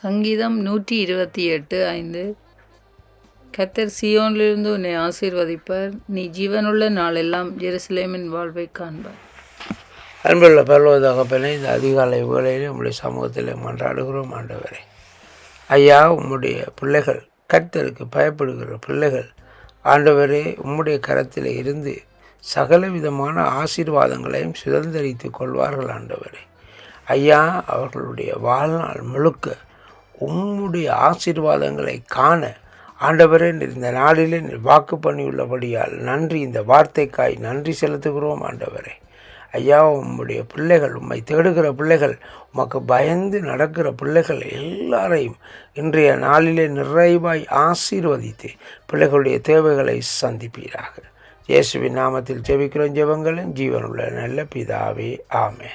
சங்கீதம் நூற்றி இருபத்தி எட்டு ஐந்து. கத்தர் சியோனிலிருந்து உன்னை ஆசீர்வதிப்பார். நீ ஜீவனுள்ள நாளெல்லாம் ஜெருசலேமின் வாழ்வை காண்பார். அன்புள்ள பரலோக இந்த அதிகாலை வேளையிலே உங்களுடைய சமூகத்தில் மன்றாடுகிறோம் ஆண்டவரே. ஐயா உம்முடைய பிள்ளைகள் கர்த்தருக்கு பயப்படுகிற பிள்ளைகள் ஆண்டவரே உம்முடைய கரத்தில் இருந்து சகல விதமான ஆசீர்வாதங்களையும் சுதந்திரித்து கொள்வார்கள் ஆண்டவரே. ஐயா அவர்களுடைய வாழ்நாள் முழுக்க உம்முடைய ஆசீர்வாதங்களை காண ஆண்டவரே இந்த நாளிலே வாக்கு பண்ணியுள்ளபடியால் நன்றி. இந்த வார்த்தைக்காய் நன்றி செலுத்துகிறோம் ஆண்டவரே. ஐயா உம்முடைய பிள்ளைகள் உம்மை தேடுகிற பிள்ளைகள் உமக்கு பயந்து நடக்கிற பிள்ளைகள் எல்லாரையும் இன்றைய நாளிலே நிறைவாய் ஆசீர்வதித்து பிள்ளைகளுடைய தேவைகளை சந்திப்பீராக. இயேசுவின் நாமத்தில் ஜெபிக்கிறோம் ஜெபங்களும் ஜீவனுள்ள நல்ல பிதாவே ஆமே